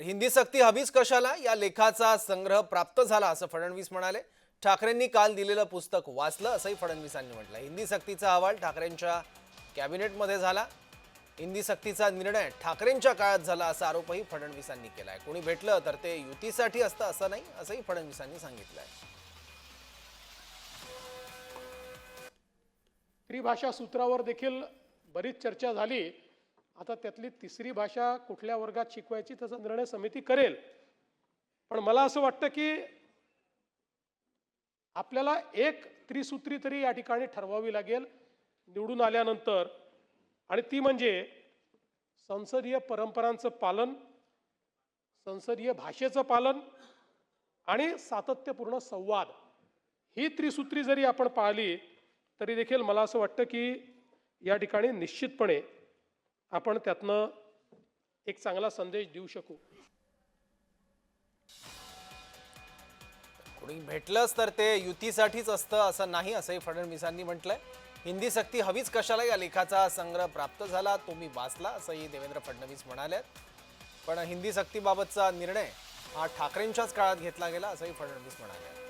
तर हिंदी सक्ती हवीच कशाला? या लेखाचा संग्रह प्राप्त झाला असं फडणवीस म्हणाले. ठाकरेंनी काल दिलेलं पुस्तक वाचलं असंही फडणवीसांनी म्हटलं. हिंदी सक्तीचा अहवाल ठाकरेंच्या कॅबिनेटमध्ये झाला. हिंदी सक्तीचा निर्णय ठाकरेंच्या काळात झाला असा आरोपही फडणवीसांनी केला आहे कोणी भेटलं तर ते युतीसाठी असतं असं नाही असंही फडणवीसांनी सांगितलंय. त्रिभाषा सूत्रावर देखील बरीच चर्चा झाली. आता त्यातली तिसरी भाषा कुठल्या वर्गात शिकवायची त्याचा निर्णय समिती करेल. पण मला असं वाटतं की आपल्याला एक त्रिसूत्री तरी या ठिकाणी ठरवावी लागेल निवडून आल्यानंतर. आणि ती म्हणजे संसदीय परंपरांचं पालन संसदीय भाषेचं पालन आणि सातत्यपूर्ण संवाद. ही त्रिसूत्री जरी आपण पाहिली तरी देखील मला असं वाटतं की या ठिकाणी निश्चितपणे आपण त्यातनं एक चांगला संदेश देऊ शकू. कोणी भेटलंच तर ते युतीसाठीच असतं असं नाही असंही फडणवीसांनी म्हटलंय. हिंदी सक्ती हवीच कशाला? या लेखाचा संग्रह प्राप्त झाला तो मी वाचला असंही देवेंद्र फडणवीस म्हणाले पण हिंदी सक्तीबाबतचा निर्णय हा ठाकरेंच्याच काळात घेतला गेला असंही फडणवीस म्हणाले.